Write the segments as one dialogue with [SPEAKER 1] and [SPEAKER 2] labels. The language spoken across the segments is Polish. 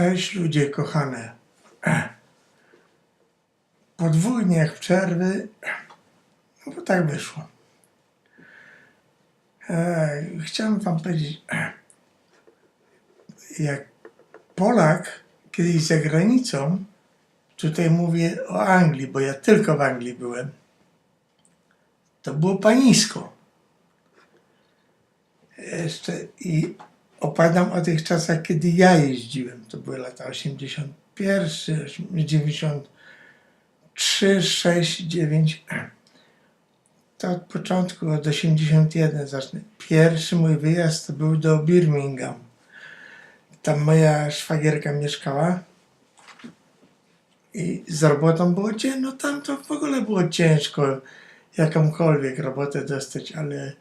[SPEAKER 1] Cześć ludzie kochane. Po dwóch dniach przerwy, no bo tak wyszło. Chciałem wam powiedzieć, jak Polak kiedyś za granicą, tutaj mówię o Anglii, bo ja tylko w Anglii byłem, to było panisko. Jeszcze i opowiadam o tych czasach, kiedy ja jeździłem. To były lata 81, 93, 6, 9. To od początku, od 81 zacznę. Pierwszy mój wyjazd to był do Birmingham. Tam moja szwagierka mieszkała. I z robotą było ciężko. No tam to w ogóle było ciężko jakąkolwiek robotę dostać, ale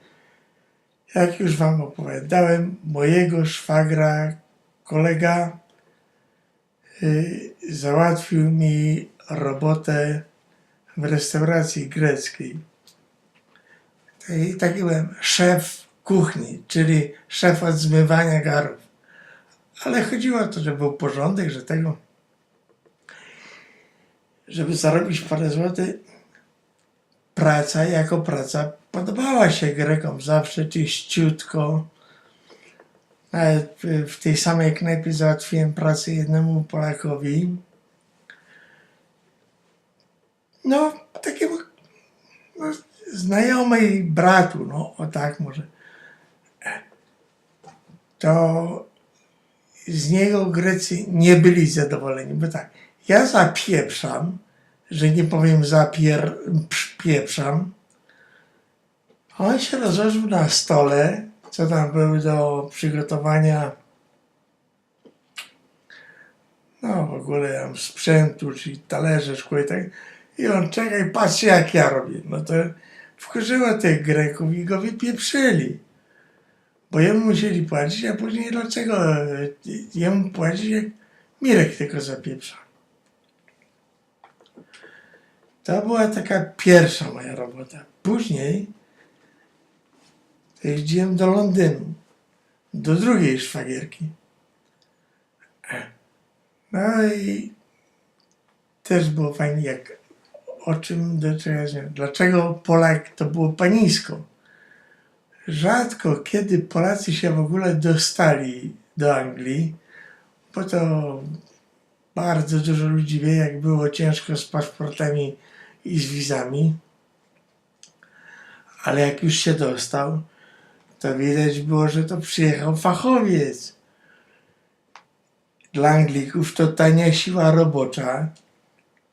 [SPEAKER 1] jak już wam opowiadałem, mojego szwagra, kolega y, załatwił mi robotę w restauracji greckiej. I taki byłem szef kuchni, czyli szef od zmywania garów. Ale chodziło o to, że był porządek, że tego, żeby zarobić parę złotych, praca jako praca podobała się Grekom zawsze czyściutko. Nawet w- tej samej knajpie załatwiłem pracę jednemu Polakowi. No, takiemu no, znajomej bratu, no, o tak może. To z niego Grecy nie byli zadowoleni, bo tak, ja zapieprzam, że nie powiem zapier, pieprzam. On się rozłożył na stole, co tam był do przygotowania no w ogóle tam sprzętu, czyli talerze, szkło i tak. I on czekaj, patrzcie jak ja robię. No to wkurzyło tych Greków i go wypieprzyli. Bo jemu musieli płacić, a później dlaczego e, jemu płacić, jak Mirek tylko zapieprza. To była taka pierwsza moja robota. Później jeździłem do Londynu, do drugiej szwagierki. No i też było fajnie, jak o czym, do czego, dlaczego Polak to było panisko. Rzadko kiedy Polacy się w ogóle dostali do Anglii, bo to bardzo dużo ludzi wie, jak było ciężko z paszportami i z wizami. Ale jak już się dostał, to widać było, że to przyjechał fachowiec. Dla Anglików to tania siła robocza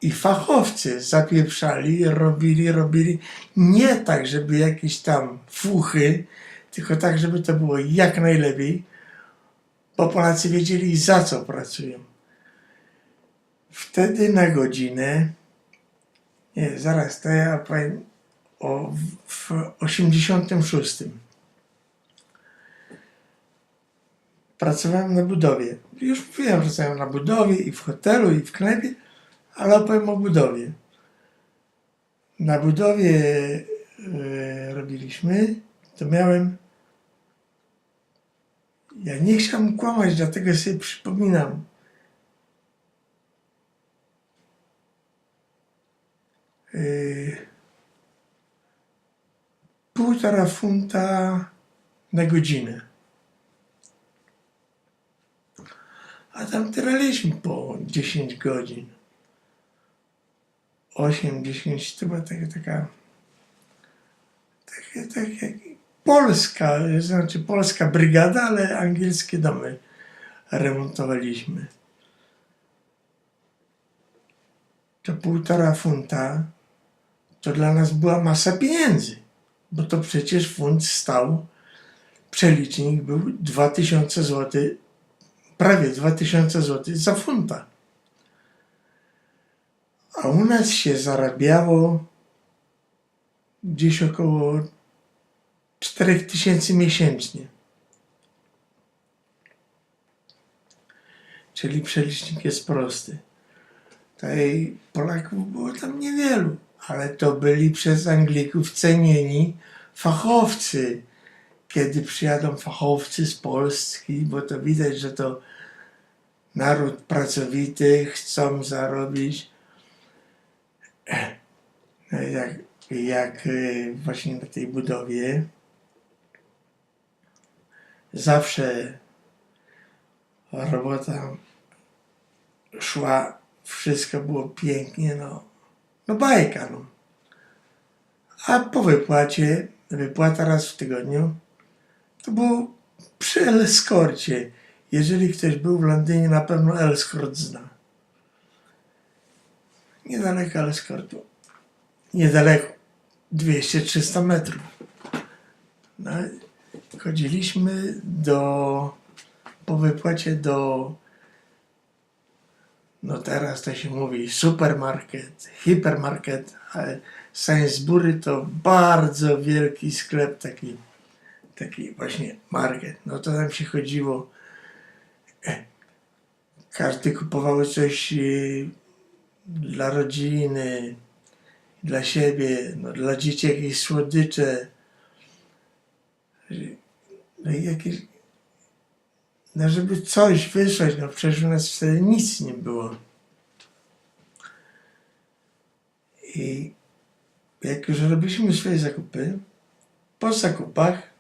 [SPEAKER 1] i fachowcy zapieprzali, robili, robili. Nie tak, żeby jakieś tam fuchy, tylko tak, żeby to było jak najlepiej, bo Polacy wiedzieli za co pracują. Wtedy na godzinę, nie, zaraz, to ja powiem o, w 86. Pracowałem na budowie. Już mówiłem, że pracowałem na budowie i w hotelu, i w knajpie, ale opowiem o budowie. Na budowie e, robiliśmy, to miałem. Ja nie chciałem kłamać, dlatego sobie przypominam. E, półtora funta na godzinę. A tam tyraliśmy po 10 godzin. 8, 10 to była taka, taka, taka, taka polska, znaczy polska brygada, ale angielskie domy remontowaliśmy. To półtora funta to dla nas była masa pieniędzy, bo to przecież funt stał, przelicznik był 2000 zł, prawie 2000 zł za funta. A u nas się zarabiało gdzieś około 4000 miesięcznie. Czyli przelicznik jest prosty. Tutaj Polaków było tam niewielu, ale to byli przez Anglików cenieni fachowcy. Kiedy przyjadą fachowcy z Polski, bo to widać, że to naród pracowity, chcą zarobić. No jak, jak y, właśnie na tej budowie zawsze robota szła, wszystko było pięknie, no, no bajka, no. A po wypłacie, wypłata raz w tygodniu, to było przy Elskorcie. Jeżeli ktoś był w Londynie, na pewno Elskort zna. Niedaleko Elskortu. Niedaleko. 200-300 metrów. No, chodziliśmy do, po wypłacie do, no teraz to się mówi supermarket, hipermarket, ale Sainsbury to bardzo wielki sklep, taki, taki właśnie market. No to tam się chodziło, e, każdy kupował coś e, dla rodziny, dla siebie, no, dla dzieci jakieś słodycze, no i jakieś, no żeby coś wysłać, no przecież u nas wtedy nic nie było. I jak już robiliśmy swoje zakupy, po zakupach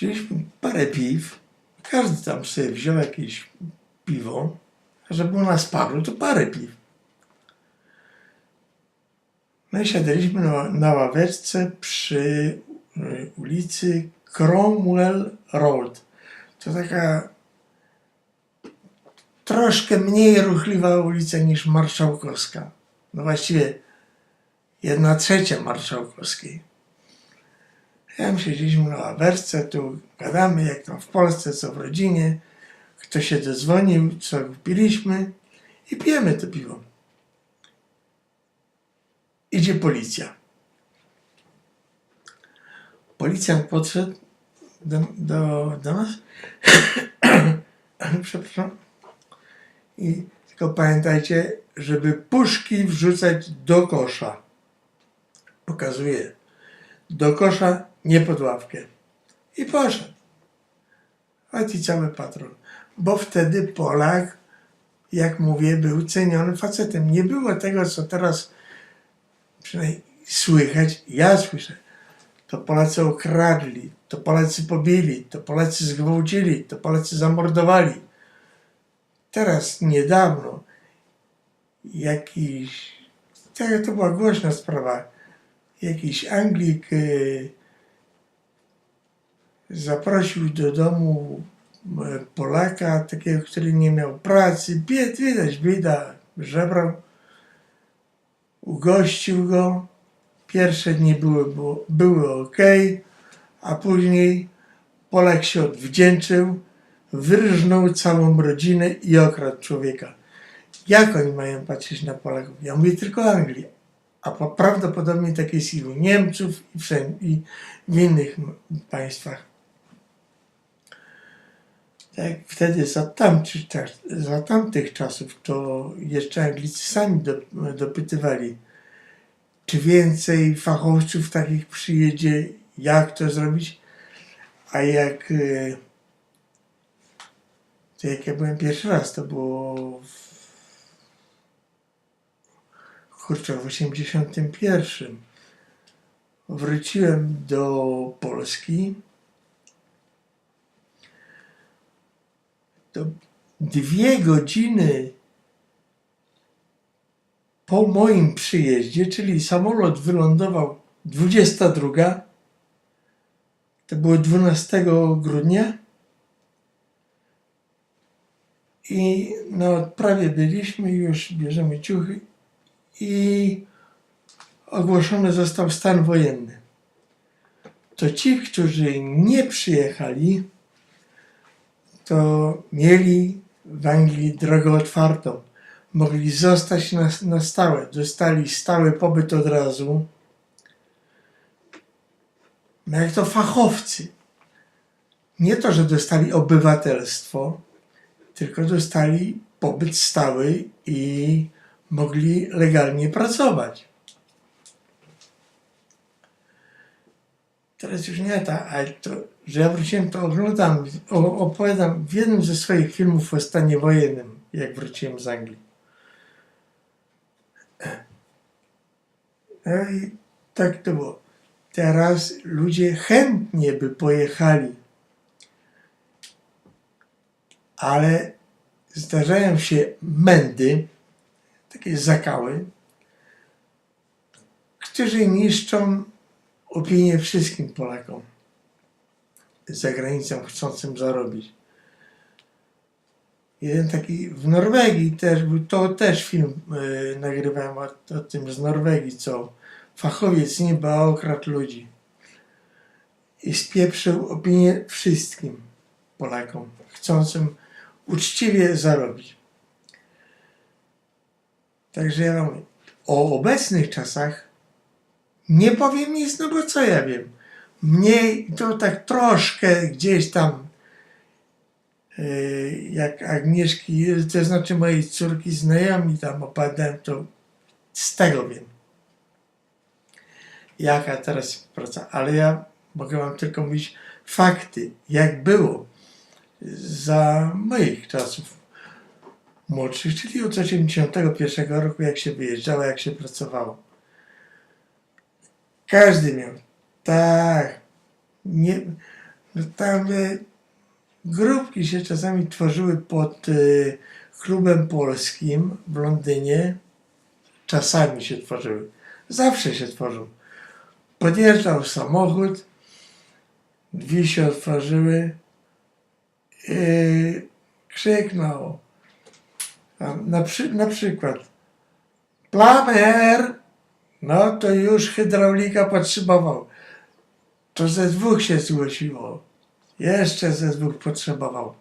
[SPEAKER 1] wzięliśmy parę piw, każdy tam sobie wziął jakieś piwo, a żeby u nas paru, to parę piw. No i siadaliśmy na, na ławeczce przy y, ulicy Cromwell Road. To taka troszkę mniej ruchliwa ulica niż Marszałkowska. No właściwie jedna trzecia Marszałkowskiej. Tam siedzieliśmy na ławeczce, tu gadamy jak tam w Polsce, co w rodzinie, kto się dozwonił, co piliśmy i pijemy to piwo. Idzie policja. Policjant podszedł do, do, do nas. Przepraszam. I tylko pamiętajcie, żeby puszki wrzucać do kosza. Pokazuje. Do kosza, nie pod ławkę. I poszedł. A i cały patrol. Bo wtedy Polak, jak mówię, był ceniony facetem. Nie było tego, co teraz przynajmniej słychać. Ja słyszę. To Polacy okradli, to Polacy pobili, to Polacy zgwałcili, to Polacy zamordowali. Teraz niedawno jakiś, tak to była głośna sprawa, jakiś Anglik y, zaprosił do domu e, Polaka, takiego, który nie miał pracy, bied, widać, bieda, żebrał, ugościł go, pierwsze dni były, były ok, a później Polak się odwdzięczył, wyrżnął całą rodzinę i okradł człowieka. Jak oni mają patrzeć na Polaków? Ja mówię tylko Anglii, a po- prawdopodobnie tak jest i u Niemców i, wszędzie, i w innych państwach. Tak, wtedy za, tamtych, za tamtych czasów to jeszcze Anglicy sami do, dopytywali, czy więcej fachowców takich przyjedzie, jak to zrobić, a jak e, to jak ja byłem pierwszy raz, to było w, kurczę, w 81. Wróciłem do Polski. To dwie godziny po moim przyjeździe, czyli samolot wylądował 22, to było 12 grudnia. I na odprawie byliśmy, już bierzemy ciuchy i ogłoszony został stan wojenny. To ci, którzy nie przyjechali, to mieli w Anglii drogę otwartą. Mogli zostać na, na stałe. Dostali stały pobyt od razu. No jak to fachowcy. Nie to, że dostali obywatelstwo, tylko dostali pobyt stały i mogli legalnie pracować. Teraz już nie ta, ale to że ja wróciłem, to oglądam, opowiadam w jednym ze swoich filmów o stanie wojennym, jak wróciłem z Anglii. No i tak to było. Teraz ludzie chętnie by pojechali, ale zdarzają się mędy, takie zakały, którzy niszczą opinię wszystkim Polakom za granicą chcącym zarobić. Jeden taki w Norwegii też był, to też film y, nagrywałem o, o tym z Norwegii, co fachowiec nieba okradł ludzi i spieprzył opinię wszystkim Polakom chcącym uczciwie zarobić. Także ja mówię, o obecnych czasach nie powiem nic, no bo co ja wiem. Mniej to tak troszkę gdzieś tam yy, jak Agnieszki, to znaczy mojej córki znajomi tam opowiadałem, to z tego wiem. Jaka teraz praca, ale ja mogę wam tylko mówić fakty, jak było za moich czasów młodszych, czyli od 81 roku, jak się wyjeżdżało, jak się pracowało. Każdy miał. Tak. Nie, no tam e, grupki się czasami tworzyły pod e, klubem polskim w Londynie. Czasami się tworzyły. Zawsze się tworzą. Podjeżdżał samochód, drzwi się otworzyły, e, krzyknął. Na, przy, na przykład Plamer! No to już hydraulika potrzebował. To ze dwóch się zgłosiło. Jeszcze ze dwóch potrzebował.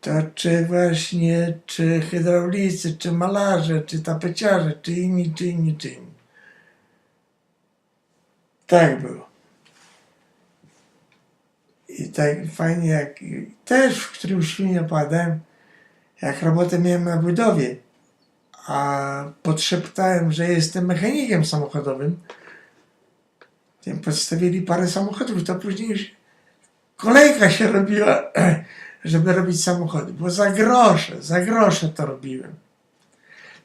[SPEAKER 1] To czy właśnie, czy hydraulicy, czy malarze, czy tapeciarze, czy inni, czy inni, czy inni. Tak było. I tak fajnie jak, też w którymś filmie opowiadałem, jak robotę miałem na budowie, a podszeptałem, że jestem mechanikiem samochodowym, tym podstawili parę samochodów, to później kolejka się robiła, żeby robić samochody, bo za grosze, za grosze to robiłem.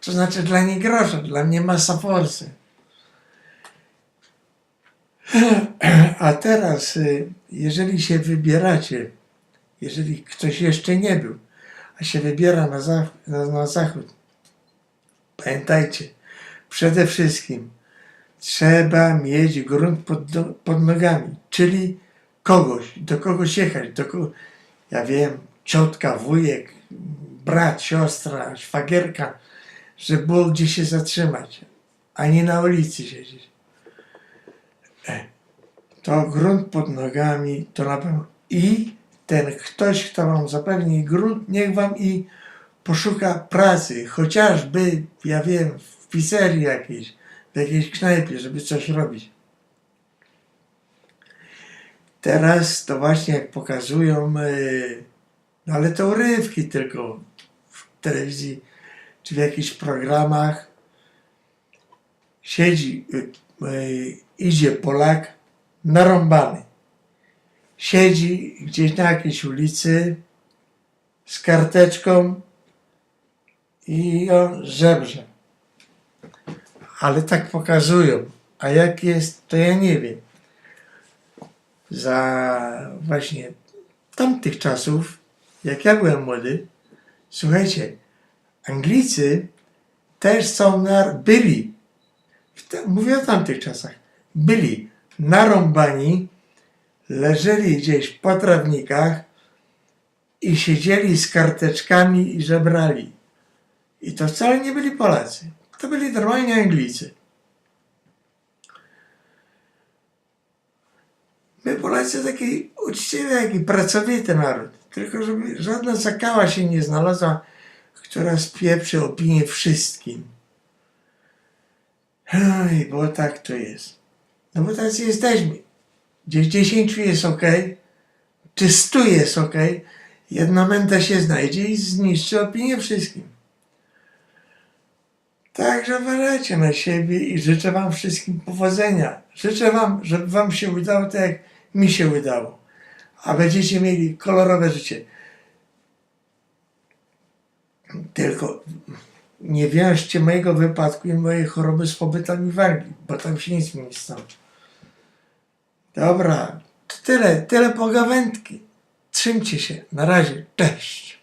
[SPEAKER 1] To znaczy dla nich grosze, dla mnie masa forsy. A teraz, y, jeżeli się wybieracie, jeżeli ktoś jeszcze nie był, a się wybiera na, zach- na, na zachód, pamiętajcie, przede wszystkim trzeba mieć grunt pod, pod nogami, czyli kogoś, do kogoś jechać, do kogo, ja wiem, ciotka, wujek, brat, siostra, szwagierka, że było gdzie się zatrzymać, a nie na ulicy siedzieć. E, To grunt pod nogami, to na pewno i ten ktoś, kto wam zapewni grunt, niech wam i poszuka pracy, chociażby, ja wiem, w pizzerii jakiejś, w jakiejś knajpie, żeby coś robić. Teraz to właśnie jak pokazują, yy, no ale to urywki tylko w telewizji czy w jakichś programach. Siedzi, yy, yy, idzie Polak narąbany. Siedzi gdzieś na jakiejś ulicy z karteczką i on żebrze. Ale tak pokazują. A jak jest, to ja nie wiem. Za właśnie tamtych czasów, jak ja byłem młody, słuchajcie, Anglicy też są na, byli, mówię o tamtych czasach, byli narąbani, leżeli gdzieś po trawnikach i siedzieli z karteczkami i żebrali. I to wcale nie byli Polacy. To byli normalni Anglicy. My Polacy taki uczciwy, taki pracowity naród. Tylko żeby żadna zakała się nie znalazła, która spieprzy opinię wszystkim. Oj, bo tak to jest. No bo tacy jesteśmy. Gdzieś dziesięciu jest ok, czy stu jest ok, jedna męta się znajdzie i zniszczy opinię wszystkim. Także uważajcie na siebie i życzę Wam wszystkim powodzenia. Życzę Wam, żeby Wam się udało tak, jak mi się udało. a będziecie mieli kolorowe życie. Tylko nie wiążcie mojego wypadku i mojej choroby z pobytami w Anglii, bo tam się nic nie stało. Dobra, to tyle, tyle pogawędki. Trzymcie się, na razie, cześć.